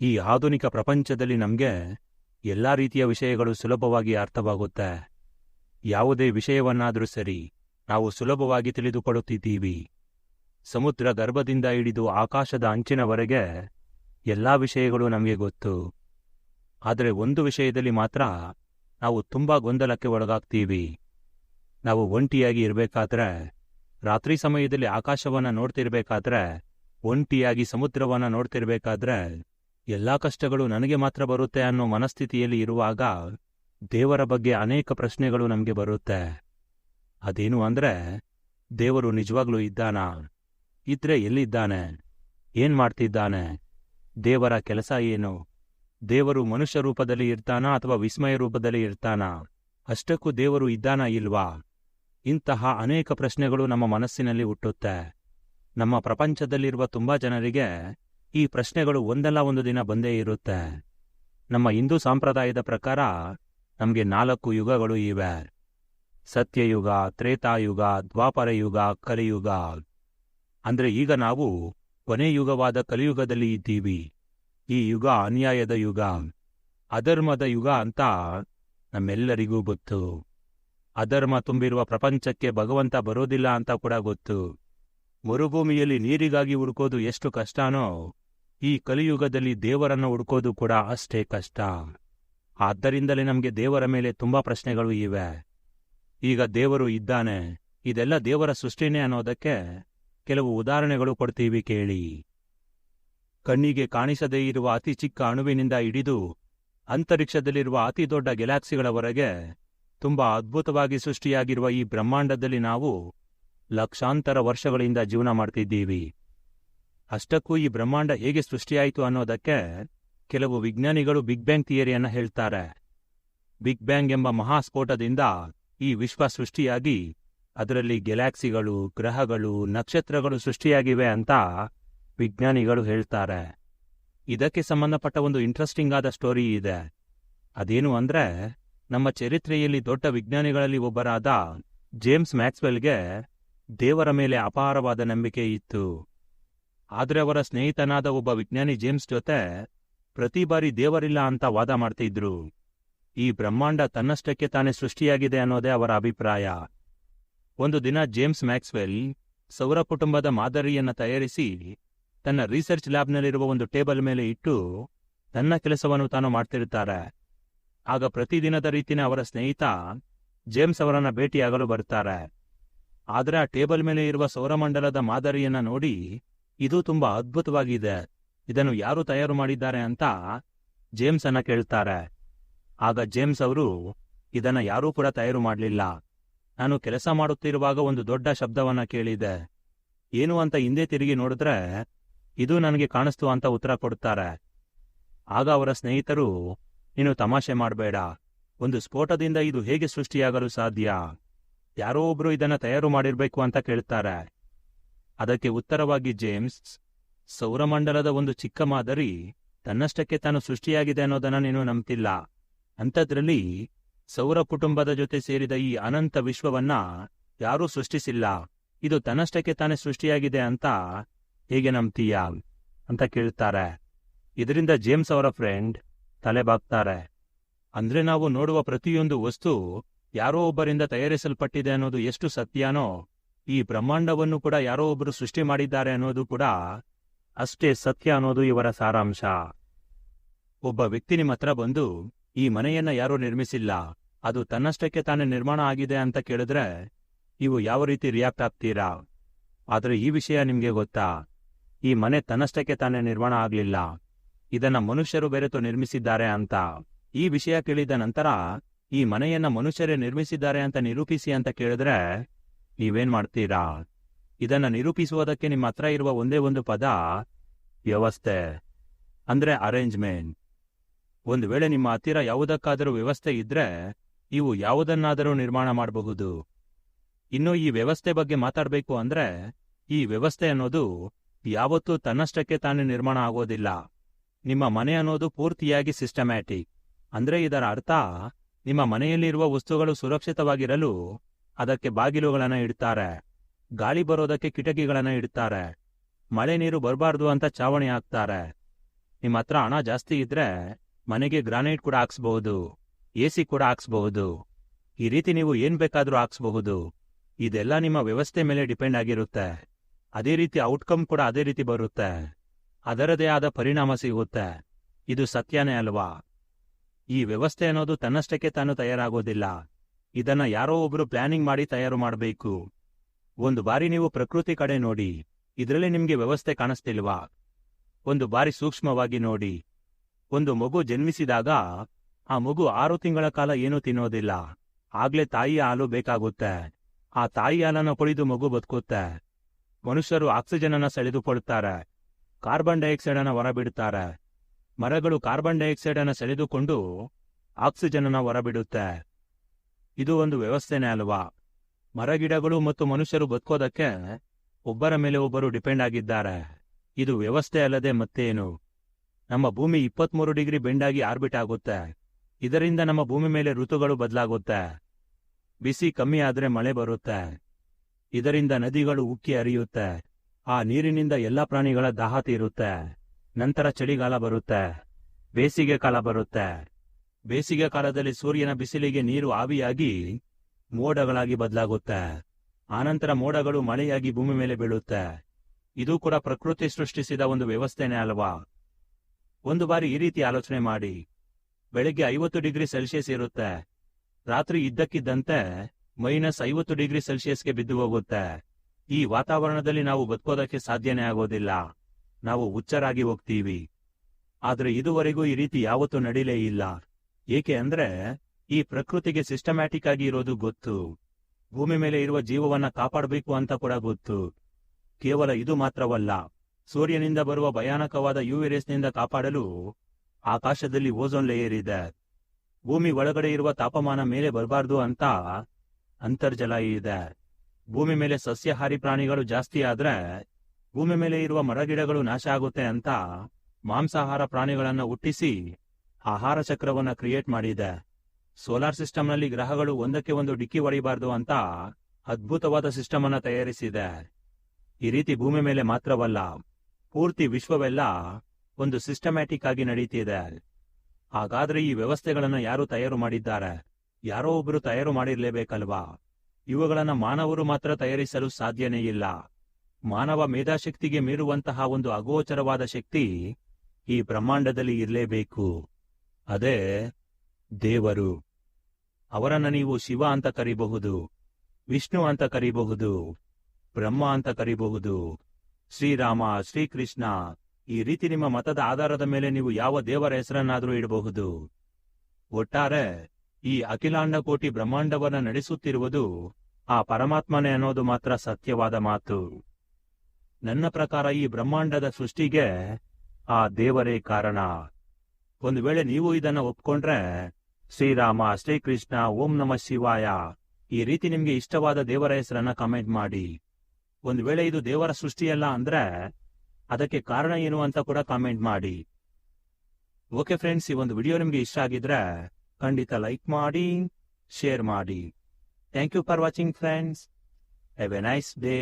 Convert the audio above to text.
ಈ ಆಧುನಿಕ ಪ್ರಪಂಚದಲ್ಲಿ ನಮಗೆ ಎಲ್ಲ ರೀತಿಯ ವಿಷಯಗಳು ಸುಲಭವಾಗಿ ಅರ್ಥವಾಗುತ್ತೆ. ಯಾವುದೇ ವಿಷಯವನ್ನಾದರೂ ಸರಿ, ನಾವು ಸುಲಭವಾಗಿ ತಿಳಿದುಕೊಳ್ಳುತ್ತಿದ್ದೀವಿ. ಸಮುದ್ರ ಗರ್ಭದಿಂದ ಹಿಡಿದು ಆಕಾಶದ ಅಂಚಿನವರೆಗೆ ಎಲ್ಲಾ ವಿಷಯಗಳು ನಮಗೆ ಗೊತ್ತು. ಆದರೆ ಒಂದು ವಿಷಯದಲ್ಲಿ ಮಾತ್ರ ನಾವು ತುಂಬಾ ಗೊಂದಲಕ್ಕೆ ಒಳಗಾಗ್ತೀವಿ. ನಾವು ಒಂಟಿಯಾಗಿ ಇರಬೇಕಾದ್ರೆ, ರಾತ್ರಿ ಸಮಯದಲ್ಲಿ ಆಕಾಶವನ್ನ ನೋಡ್ತಿರ್ಬೇಕಾದ್ರೆ, ಒಂಟಿಯಾಗಿ ಸಮುದ್ರವನ್ನ ನೋಡ್ತಿರ್ಬೇಕಾದ್ರೆ ಎಲ್ಲಾ ಕಷ್ಟಗಳು ನನಗೆ ಮಾತ್ರ ಬರುತ್ತೆ ಅನ್ನೋ ಮನಸ್ಥಿತಿಯಲ್ಲಿ ಇರುವಾಗ ದೇವರ ಬಗ್ಗೆ ಅನೇಕ ಪ್ರಶ್ನೆಗಳು ನಮಗೆ ಬರುತ್ತೆ. ಅದೇನು ಅಂದ್ರೆ, ದೇವರು ನಿಜವಾಗ್ಲೂ ಇದ್ದಾನಾ? ಇದ್ರೆ ಎಲ್ಲಿದ್ದಾನೆ? ಏನ್ ಮಾಡ್ತಿದ್ದಾನೆ? ದೇವರ ಕೆಲಸ ಏನು? ದೇವರು ಮನುಷ್ಯ ರೂಪದಲ್ಲಿ ಇರ್ತಾನಾ ಅಥವಾ ವಿಸ್ಮಯ ರೂಪದಲ್ಲಿ ಇರ್ತಾನಾ? ಅಷ್ಟಕ್ಕೂ ದೇವರು ಇದ್ದಾನಾ ಇಲ್ವಾ? ಇಂತಹ ಅನೇಕ ಪ್ರಶ್ನೆಗಳು ನಮ್ಮ ಮನಸ್ಸಿನಲ್ಲಿ ಹುಟ್ಟುತ್ತೆ. ನಮ್ಮ ಪ್ರಪಂಚದಲ್ಲಿರುವ ತುಂಬಾ ಜನರಿಗೆ ಈ ಪ್ರಶ್ನೆಗಳು ಒಂದಲ್ಲ ಒಂದು ದಿನ ಬಂದೇ ಇರುತ್ತೆ. ನಮ್ಮ ಹಿಂದೂ ಸಂಪ್ರದಾಯದ ಪ್ರಕಾರ ನಮಗೆ ನಾಲ್ಕು ಯುಗಗಳು ಇವೆ. ಸತ್ಯಯುಗ, ತ್ರೇತಾಯುಗ ದ್ವಾಪರ ಯುಗ ಕಲಿಯುಗ. ಅಂದ್ರೆ ಈಗ ನಾವು ಕೊನೆ ಯುಗವಾದ ಕಲಿಯುಗದಲ್ಲಿ ಇದ್ದೀವಿ. ಈ ಯುಗ ಅನ್ಯಾಯದ ಯುಗ. ಅಧರ್ಮದ ಯುಗ ಅಂತ ನಮ್ಮೆಲ್ಲರಿಗೂ ಗೊತ್ತು. ಅಧರ್ಮ ತುಂಬಿರುವ ಪ್ರಪಂಚಕ್ಕೆ ಭಗವಂತ ಬರೋದಿಲ್ಲ ಅಂತ ಕೂಡ ಗೊತ್ತು. ಮರುಭೂಮಿಯಲ್ಲಿ ನೀರಿಗಾಗಿ ಹುಡುಕೋದು ಎಷ್ಟು ಕಷ್ಟನೋ, ಈ ಕಲಿಯುಗದಲ್ಲಿ ದೇವರನ್ನು ಹುಡುಕೋದು ಕೂಡ ಅಷ್ಟೇ ಕಷ್ಟ. ಆದ್ದರಿಂದಲೇ ನಮಗೆ ದೇವರ ಮೇಲೆ ತುಂಬಾ ಪ್ರಶ್ನೆಗಳು ಇವೆ. ಈಗ ದೇವರು ಇದ್ದಾನೆ, ಇದೆಲ್ಲ ದೇವರ ಸೃಷ್ಟಿನೇ ಅನ್ನೋದಕ್ಕೆ ಕೆಲವು ಉದಾಹರಣೆಗಳು ಕೊಡ್ತೀವಿ ಕೇಳಿ. ಕಣ್ಣಿಗೆ ಕಾಣಿಸದೇ ಇರುವ ಅತಿ ಚಿಕ್ಕ ಅಣುವಿನಿಂದ ಹಿಡಿದು ಅಂತರಿಕ್ಷದಲ್ಲಿರುವ ಅತಿ ದೊಡ್ಡ ಗೆಲಾಕ್ಸಿಗಳವರೆಗೆ ತುಂಬಾ ಅದ್ಭುತವಾಗಿ ಸೃಷ್ಟಿಯಾಗಿರುವ ಈ ಬ್ರಹ್ಮಾಂಡದಲ್ಲಿ ನಾವು ಲಕ್ಷಾಂತರ ವರ್ಷಗಳಿಂದ ಜೀವನ ಮಾಡ್ತಿದ್ದೀವಿ. ಅಷ್ಟಕ್ಕೂ ಈ ಬ್ರಹ್ಮಾಂಡ ಹೇಗೆ ಸೃಷ್ಟಿಯಾಯಿತು ಅನ್ನೋದಕ್ಕೆ ಕೆಲವು ವಿಜ್ಞಾನಿಗಳು ಬಿಗ್ ಬ್ಯಾಂಗ್ ಥಿಯರಿಯನ್ನು ಹೇಳ್ತಾರೆ. ಬಿಗ್ ಬ್ಯಾಂಗ್ ಎಂಬ ಮಹಾಸ್ಫೋಟದಿಂದ ಈ ವಿಶ್ವ ಸೃಷ್ಟಿಯಾಗಿ ಅದರಲ್ಲಿ ಗೆಲಾಕ್ಸಿಗಳು ಗ್ರಹಗಳು, ನಕ್ಷತ್ರಗಳು ಸೃಷ್ಟಿಯಾಗಿವೆ ಅಂತ ವಿಜ್ಞಾನಿಗಳು ಹೇಳ್ತಾರೆ. ಇದಕ್ಕೆ ಸಂಬಂಧಪಟ್ಟ ಒಂದು ಇಂಟ್ರೆಸ್ಟಿಂಗ್ ಆದ ಸ್ಟೋರಿ ಇದೆ. ಅದೇನು ಅಂದ್ರೆ ನಮ್ಮ ಚರಿತ್ರೆಯಲ್ಲಿ ದೊಡ್ಡ ವಿಜ್ಞಾನಿಗಳಲ್ಲಿ ಒಬ್ಬರಾದ ಜೇಮ್ಸ್ ಮ್ಯಾಕ್ಸ್ವೆಲ್ಗೆ ದೇವರ ಮೇಲೆ ಅಪಾರವಾದ ನಂಬಿಕೆ ಇತ್ತು. ಆದರೆ ಅವರ ಸ್ನೇಹಿತನಾದ ಒಬ್ಬ ವಿಜ್ಞಾನಿ ಜೇಮ್ಸ್ ಜೊತೆ ಪ್ರತಿ ಬಾರಿ ದೇವರಿಲ್ಲ ಅಂತ ವಾದ ಮಾಡ್ತಿದ್ರು. ಈ ಬ್ರಹ್ಮಾಂಡ ತನ್ನಷ್ಟಕ್ಕೆ ತಾನೇ ಸೃಷ್ಟಿಯಾಗಿದೆ ಅನ್ನೋದೇ ಅವರ ಅಭಿಪ್ರಾಯ. ಒಂದು ದಿನ ಜೇಮ್ಸ್ ಮ್ಯಾಕ್ಸ್ವೆಲ್ ಸೌರ ಕುಟುಂಬದ ಮಾದರಿಯನ್ನ ತಯಾರಿಸಿ ತನ್ನ ರಿಸರ್ಚ್ ಲ್ಯಾಬ್ನಲ್ಲಿರುವ ಒಂದು ಟೇಬಲ್ ಮೇಲೆ ಇಟ್ಟು ತನ್ನ ಕೆಲಸವನ್ನು ತಾನು ಮಾಡ್ತಿರ್ತಾರೆ. ಆಗ ಪ್ರತಿದಿನದ ರೀತಿನ ಅವರ ಸ್ನೇಹಿತ ಜೇಮ್ಸ್ ಅವರನ್ನ ಭೇಟಿಯಾಗಲು ಬರ್ತಾರೆ. ಆದ್ರೆ ಆ ಟೇಬಲ್ ಮೇಲೆ ಇರುವ ಸೌರಮಂಡಲದ ಮಾದರಿಯನ್ನ ನೋಡಿ ಇದು ತುಂಬಾ ಅದ್ಭುತವಾಗಿದೆ. ಇದನ್ನು ಯಾರು ತಯಾರು ಮಾಡಿದ್ದಾರೆ ಅಂತ ಜೇಮ್ಸ್ ಅನ್ನ ಕೇಳ್ತಾರೆ. ಆಗ ಜೇಮ್ಸ್ ಅವರು, ಇದನ್ನ ಯಾರೂ ಕೂಡ ತಯಾರು ಮಾಡಲಿಲ್ಲ. ನಾನು ಕೆಲಸ ಮಾಡುತ್ತಿರುವಾಗ ಒಂದು ದೊಡ್ಡ ಶಬ್ದವನ್ನ ಕೇಳಿದೆ. ಏನು ಅಂತ ಹಿಂದೆ ತಿರುಗಿ ನೋಡಿದ್ರೆ ಇದು ನನಗೆ ಕಾಣಿಸ್ತು ಅಂತ ಉತ್ತರ ಕೊಡ್ತಾರೆ. ಆಗ ಅವರ ಸ್ನೇಹಿತರು, ನೀನು ತಮಾಷೆ ಮಾಡಬೇಡ. ಒಂದು ಸ್ಫೋಟದಿಂದ ಇದು ಹೇಗೆ ಸೃಷ್ಟಿಯಾಗಲು ಸಾಧ್ಯ? ಯಾರೋ ಒಬ್ರು ಇದನ್ನ ತಯಾರು ಮಾಡಿರ್ಬೇಕು ಅಂತ ಕೇಳ್ತಾರೆ. ಅದಕ್ಕೆ ಉತ್ತರವಾಗಿ ಜೇಮ್ಸ್, ಸೌರಮಂಡಲದ ಒಂದು ಚಿಕ್ಕ ಮಾದರಿ ತನ್ನಷ್ಟಕ್ಕೆ ತಾನು ಸೃಷ್ಟಿಯಾಗಿದೆ ಅನ್ನೋದನ್ನ ನೀನು ನಂಬ್ತಿಲ್ಲ. ಅಂಥದ್ರಲ್ಲಿ ಸೌರ ಕುಟುಂಬದ ಜೊತೆ ಸೇರಿದ ಈ ಅನಂತ ವಿಶ್ವವನ್ನ ಯಾರೂ ಸೃಷ್ಟಿಸಿಲ್ಲ. ಇದು ತನ್ನಷ್ಟಕ್ಕೆ ತಾನೇ ಸೃಷ್ಟಿಯಾಗಿದೆ ಅಂತ ಹೇಗೆ ನಂಬ್ತೀಯ ಅಂತ ಕೇಳ್ತಾರೆ. ಇದರಿಂದ ಜೇಮ್ಸ್ ಅವರ ಫ್ರೆಂಡ್ ತಲೆಬಾಗ್ತಾರೆ. ಅಂದ್ರೆ ನಾವು ನೋಡುವ ಪ್ರತಿಯೊಂದು ವಸ್ತು ಯಾರೋ ಒಬ್ಬರಿಂದ ತಯಾರಿಸಲ್ಪಟ್ಟಿದೆ ಅನ್ನೋದು ಎಷ್ಟು ಸತ್ಯನೋ, ಈ ಬ್ರಹ್ಮಾಂಡವನ್ನು ಕೂಡ ಯಾರೋ ಒಬ್ಬರು ಸೃಷ್ಟಿ ಮಾಡಿದ್ದಾರೆ ಅನ್ನೋದು ಕೂಡ ಅಷ್ಟೇ ಸತ್ಯ ಅನ್ನೋದು ಇವರ ಸಾರಾಂಶ. ಒಬ್ಬ ವ್ಯಕ್ತಿ ನಿಮ್ಮ ಹತ್ರ ಬಂದು, ಈ ಮನೆಯನ್ನ ಯಾರೂ ನಿರ್ಮಿಸಿಲ್ಲ, ಅದು ತನ್ನಷ್ಟಕ್ಕೆ ತಾನೇ ನಿರ್ಮಾಣ ಆಗಿದೆ ಅಂತ ಕೇಳಿದ್ರೆ ನೀವು ಯಾವ ರೀತಿ ರಿಯಾಕ್ಟ್ ಆಗ್ತೀರಾ? ಆದ್ರೆ ಈ ವಿಷಯ ನಿಮ್ಗೆ ಗೊತ್ತಾ? ಈ ಮನೆ ತನ್ನಷ್ಟಕ್ಕೆ ತಾನೇ ನಿರ್ಮಾಣ ಆಗ್ಲಿಲ್ಲ. ಇದನ್ನ ಮನುಷ್ಯರು ಬೆರೆತು ನಿರ್ಮಿಸಿದ್ದಾರೆ ಅಂತ. ಈ ವಿಷಯ ಕೇಳಿದ ನಂತರ ಈ ಮನೆಯನ್ನ ಮನುಷ್ಯರೇ ನಿರ್ಮಿಸಿದ್ದಾರೆ ಅಂತ ನಿರೂಪಿಸಿ ಅಂತ ಕೇಳಿದ್ರೆ, ನೀವೇನ್ ಮಾಡ್ತೀರಾ? ಇದನ್ನ ನಿರೂಪಿಸುವುದಕ್ಕೆ ನಿಮ್ಮ ಹತ್ರ ಇರುವ ಒಂದೇ ಒಂದು ಪದ, ವ್ಯವಸ್ಥೆ, ಅಂದ್ರೆ ಅರೇಂಜ್ಮೆಂಟ್ ಒಂದು ವೇಳೆ ನಿಮ್ಮ ಹತ್ತಿರ ಯಾವುದಕ್ಕಾದರೂ ವ್ಯವಸ್ಥೆ ಇದ್ರೆ, ನೀವು ಯಾವುದನ್ನಾದರೂ ನಿರ್ಮಾಣ ಮಾಡಬಹುದು. ಇನ್ನು ಈ ವ್ಯವಸ್ಥೆ ಬಗ್ಗೆ ಮಾತಾಡಬೇಕು ಅಂದ್ರೆ, ಈ ವ್ಯವಸ್ಥೆ ಅನ್ನೋದು ಯಾವತ್ತೂ ತನ್ನಷ್ಟಕ್ಕೆ ತಾನೇ ನಿರ್ಮಾಣ ಆಗೋದಿಲ್ಲ. ನಿಮ್ಮ ಮನೆ ಅನ್ನೋದು ಪೂರ್ತಿಯಾಗಿ ಸಿಸ್ಟಮ್ಯಾಟಿಕ್ ಅಂದ್ರೆ ಇದರ ಅರ್ಥ ನಿಮ್ಮ ಮನೆಯಲ್ಲಿರುವ ವಸ್ತುಗಳು ಸುರಕ್ಷಿತವಾಗಿರಲು ಅದಕ್ಕೆ ಬಾಗಿಲುಗಳನ್ನು ಇಡ್ತಾರೆ. ಗಾಳಿ ಬರೋದಕ್ಕೆ ಕಿಟಕಿಗಳನ್ನು ಇಡ್ತಾರೆ. ಮಳೆ ನೀರು ಬರಬಾರ್ದು ಅಂತ ಚಾವಣಿ ಹಾಕ್ತಾರೆ. ನಿಮ್ಮ ಹತ್ರ ಹಣ ಜಾಸ್ತಿ ಇದ್ರೆ ಮನೆಗೆ ಗ್ರಾನೈಟ್ ಕೂಡ ಹಾಕ್ಸ್ಬಹುದು, ಎ ಸಿ ಕೂಡ ಹಾಕ್ಸ್ಬಹುದು. ಈ ರೀತಿ ನೀವು ಏನ್ ಬೇಕಾದ್ರೂ ಹಾಕ್ಸ್ಬಹುದು. ಇದೆಲ್ಲ ನಿಮ್ಮ ವ್ಯವಸ್ಥೆ ಮೇಲೆ ಡಿಪೆಂಡ್ ಆಗಿರುತ್ತೆ. ಅದೇ ರೀತಿ ಔಟ್ಕಮ್ ಕೂಡ ಅದೇ ರೀತಿ ಬರುತ್ತೆ. ಅದರದೇ ಆದ ಪರಿಣಾಮ ಸಿಗುತ್ತೆ. ಇದು ಸತ್ಯನೇ ಅಲ್ವಾ? ಈ ವ್ಯವಸ್ಥೆ ಅನ್ನೋದು ತನ್ನಷ್ಟಕ್ಕೆ ತಾನು ತಯಾರಾಗೋದಿಲ್ಲ. ಇದನ್ನ ಯಾರೋ ಒಬ್ರು ಪ್ಲಾನಿಂಗ್ ಮಾಡಿ ತಯಾರು ಮಾಡಬೇಕು. ಒಂದು ಬಾರಿ ನೀವು ಪ್ರಕೃತಿ ಕಡೆ ನೋಡಿ, ಇದರಲ್ಲಿ ನಿಮ್ಗೆ ವ್ಯವಸ್ಥೆ ಕಾಣಿಸ್ತಿಲ್ವಾ? ಒಂದು ಬಾರಿ ಸೂಕ್ಷ್ಮವಾಗಿ ನೋಡಿ. ಒಂದು ಮಗು ಜನ್ಮಿಸಿದಾಗ, ಆ ಮಗು ಆರು ತಿಂಗಳ ಕಾಲ ಏನೂ ತಿನ್ನೋದಿಲ್ಲ. ಆಗ್ಲೇ ತಾಯಿ ಹಾಲು ಬೇಕಾಗುತ್ತೆ. ಆ ತಾಯಿ ಹಾಲನ್ನು ಕುಡಿದು ಮಗು ಬದುಕುತ್ತೆ. ಮನುಷ್ಯರು ಆಕ್ಸಿಜನ್ ಅನ್ನ ಸೆಳೆದುಕೊಳ್ತಾರೆ. ಕಾರ್ಬನ್ ಡೈಆಕ್ಸೈಡ್ ಅನ್ನ ಹೊರಬಿಡುತ್ತಾರೆ ಮರಗಳು ಕಾರ್ಬನ್ ಡೈಆಕ್ಸೈಡ್ ಅನ್ನು ಸೆಳೆದುಕೊಂಡು ಆಕ್ಸಿಜನ್ ಅನ್ನು ಹೊರಬಿಡುತ್ತೆ. ಇದು ಒಂದು ವ್ಯವಸ್ಥೆನೇ ಅಲ್ವಾ? ಮರಗಿಡಗಳು ಮತ್ತು ಮನುಷ್ಯರು ಬದುಕೋದಕ್ಕೆ ಒಬ್ಬರ ಮೇಲೆ ಒಬ್ಬರು ಡಿಪೆಂಡ್ ಆಗಿದ್ದಾರೆ. ಇದು ವ್ಯವಸ್ಥೆ ಅಲ್ಲದೆ ಮತ್ತೇನು? ನಮ್ಮ ಭೂಮಿ ಇಪ್ಪತ್ಮೂರು ಡಿಗ್ರಿ ಬೆಂಡಾಗಿ ಆರ್ಬಿಟ್ ಆಗುತ್ತೆ. ಇದರಿಂದ ನಮ್ಮ ಭೂಮಿ ಮೇಲೆ ಋತುಗಳು ಬದಲಾಗುತ್ತೆ. ಬಿಸಿ ಕಮ್ಮಿ ಆದ್ರೆ ಮಳೆ ಬರುತ್ತೆ. ಇದರಿಂದ ನದಿಗಳು ಉಕ್ಕಿ ಹರಿಯುತ್ತೆ. ಆ ನೀರಿನಿಂದ ಎಲ್ಲಾ ಪ್ರಾಣಿಗಳ ದಾಹ ತೀರುತ್ತೆ. ನಂತರ ಚಳಿಗಾಲ ಬರುತ್ತೆ. ಬೇಸಿಗೆ ಕಾಲ ಬರುತ್ತೆ. ಬೇಸಿಗೆ ಕಾಲದಲ್ಲಿ ಸೂರ್ಯನ ಬಿಸಿಲಿಗೆ ನೀರು ಆವಿಯಾಗಿ ಮೋಡಗಳಾಗಿ ಬದಲಾಗುತ್ತೆ. ಆನಂತರ ಮೋಡಗಳು ಮಳೆಯಾಗಿ ಭೂಮಿ ಮೇಲೆ ಬೀಳುತ್ತೆ. ಇದು ಕೂಡ ಪ್ರಕೃತಿ ಸೃಷ್ಟಿಸಿದ ಒಂದು ವ್ಯವಸ್ಥೆನೇ ಅಲ್ವಾ? ಒಂದು ಬಾರಿ ಈ ರೀತಿ ಆಲೋಚನೆ ಮಾಡಿ. ಬೆಳಿಗ್ಗೆ ಐವತ್ತು ಡಿಗ್ರಿ ಸೆಲ್ಸಿಯಸ್ ಇರುತ್ತೆ. ರಾತ್ರಿ ಇದ್ದಕ್ಕಿದ್ದಂತೆ ಮೈನಸ್ ಐವತ್ತು ಡಿಗ್ರಿ ಸೆಲ್ಸಿಯಸ್ಗೆ ಬಿದ್ದು ಹೋಗುತ್ತೆ. ಈ ವಾತಾವರಣದಲ್ಲಿ ನಾವು ಬದುಕೋದಕ್ಕೆ ಸಾಧ್ಯನೇ ಆಗೋದಿಲ್ಲ. ನಾವು ಹುಚ್ಚರಾಗಿ ಹೋಗ್ತೀವಿ. ಆದ್ರೆ ಇದುವರೆಗೂ ಈ ರೀತಿ ಯಾವತ್ತೂ ನಡೀಲೇ ಇಲ್ಲ. ಏಕೆ ಅಂದ್ರೆ ಈ ಪ್ರಕೃತಿಗೆ ಸಿಸ್ಟಮ್ಯಾಟಿಕ್ ಆಗಿ ಇರೋದು ಗೊತ್ತು. ಭೂಮಿ ಮೇಲೆ ಇರುವ ಜೀವವನ್ನ ಕಾಪಾಡಬೇಕು ಅಂತ ಕೂಡ ಗೊತ್ತು. ಕೇವಲ ಇದು ಮಾತ್ರವಲ್ಲ, ಸೂರ್ಯನಿಂದ ಬರುವ ಭಯಾನಕವಾದ ಯುವಿರೇಸ್ನಿಂದ ಕಾಪಾಡಲು ಆಕಾಶದಲ್ಲಿ ಓಝೋನ್ ಲೇಯರ್ ಇದೆ. ಭೂಮಿ ಒಳಗಡೆ ಇರುವ ತಾಪಮಾನ ಮೇಲೆ ಬರಬಾರ್ದು ಅಂತ ಅಂತರ್ಜಲ ಇದೆ. ಭೂಮಿ ಮೇಲೆ ಸಸ್ಯಾಹಾರಿ ಪ್ರಾಣಿಗಳು ಜಾಸ್ತಿ ಆದ್ರೆ ಭೂಮಿ ಮೇಲೆ ಇರುವ ಮರಗಿಡಗಳು ನಾಶ ಆಗುತ್ತೆ ಅಂತ ಮಾಂಸಾಹಾರ ಪ್ರಾಣಿಗಳನ್ನ ಹುಟ್ಟಿಸಿ ಆಹಾರ ಚಕ್ರವನ್ನ ಕ್ರಿಯೇಟ್ ಮಾಡಿದೆ. ಸೋಲಾರ್ ಸಿಸ್ಟಮ್ನಲ್ಲಿ ಗ್ರಹಗಳು ಒಂದಕ್ಕೆ ಒಂದು ಡಿಕ್ಕಿ ಹೊಡಿಬಾರ್ದು ಅಂತ ಅದ್ಭುತವಾದ ಸಿಸ್ಟಮ್ ಅನ್ನ ತಯಾರಿಸಿದೆ. ಈ ರೀತಿ ಭೂಮಿ ಮೇಲೆ ಮಾತ್ರವಲ್ಲ, ಪೂರ್ತಿ ವಿಶ್ವವೆಲ್ಲ ಒಂದು ಸಿಸ್ಟಮ್ಯಾಟಿಕ್ ಆಗಿ ನಡೀತಿದೆ. ಹಾಗಾದ್ರೆ ಈ ವ್ಯವಸ್ಥೆಗಳನ್ನ ಯಾರು ತಯಾರು ಮಾಡಿದ್ದಾರೆ? ಯಾರೋ ಒಬ್ರು ತಯಾರು ಮಾಡಿರ್ಲೇಬೇಕಲ್ವಾ? ಇವುಗಳನ್ನ ಮಾನವರು ಮಾತ್ರ ತಯಾರಿಸಲು ಸಾಧ್ಯನೇ ಇಲ್ಲ. ಮಾನವ ಮೇಧಾಶಕ್ತಿಗೆ ಮೀರುವಂತಹ ಒಂದು ಅಗೋಚರವಾದ ಶಕ್ತಿ ಈ ಬ್ರಹ್ಮಾಂಡದಲ್ಲಿ ಇರಲೇಬೇಕು. ಅದೇ ದೇವರು. ಅವರನ್ನ ನೀವು ಶಿವ ಅಂತ ಕರಿಬಹುದು, ವಿಷ್ಣು ಅಂತ ಕರಿಬಹುದು, ಬ್ರಹ್ಮ ಅಂತ ಕರಿಬಹುದು, ಶ್ರೀರಾಮ, ಶ್ರೀಕೃಷ್ಣ, ಈ ರೀತಿ ನಿಮ್ಮ ಮತದ ಆಧಾರದ ಮೇಲೆ ನೀವು ಯಾವ ದೇವರ ಹೆಸರನ್ನಾದರೂ ಇಡಬಹುದು. ಒಟ್ಟಾರೆ ಈ ಅಖಿಲಾಂಡ ಕೋಟಿ ಬ್ರಹ್ಮಾಂಡವನ್ನ ನಡೆಸುತ್ತಿರುವುದು ಆ ಪರಮಾತ್ಮನೇ ಅನ್ನೋದು ಮಾತ್ರ ಸತ್ಯವಾದ ಮಾತು. ನನ್ನ ಪ್ರಕಾರ ಈ ಬ್ರಹ್ಮಾಂಡದ ಸೃಷ್ಟಿಗೆ ಆ ದೇವರೇ ಕಾರಣ. ಒಂದು ವೇಳೆ ನೀವು ಇದನ್ನ ಒಪ್ಕೊಂಡ್ರೆ, ಶ್ರೀರಾಮ, ಶ್ರೀಕೃಷ್ಣ, ಓಂ ನಮ ಶಿವಾಯ, ಈ ರೀತಿ ನಿಮ್ಗೆ ಇಷ್ಟವಾದ ದೇವರ ಹೆಸರನ್ನ ಕಮೆಂಟ್ ಮಾಡಿ. ಒಂದು ವೇಳೆ ಇದು ದೇವರ ಸೃಷ್ಟಿಯಲ್ಲ ಅಂದ್ರೆ, ಅದಕ್ಕೆ ಕಾರಣ ಏನು ಅಂತ ಕೂಡ ಕಾಮೆಂಟ್ ಮಾಡಿ. ಓಕೆ ಫ್ರೆಂಡ್ಸ್, ಈ ಒಂದು ವಿಡಿಯೋ ನಿಮ್ಗೆ ಇಷ್ಟ ಆಗಿದ್ರೆ ಖಂಡಿತ ಲೈಕ್ ಮಾಡಿ, ಶೇರ್ ಮಾಡಿ. Thank you for watching friends. Have a nice day.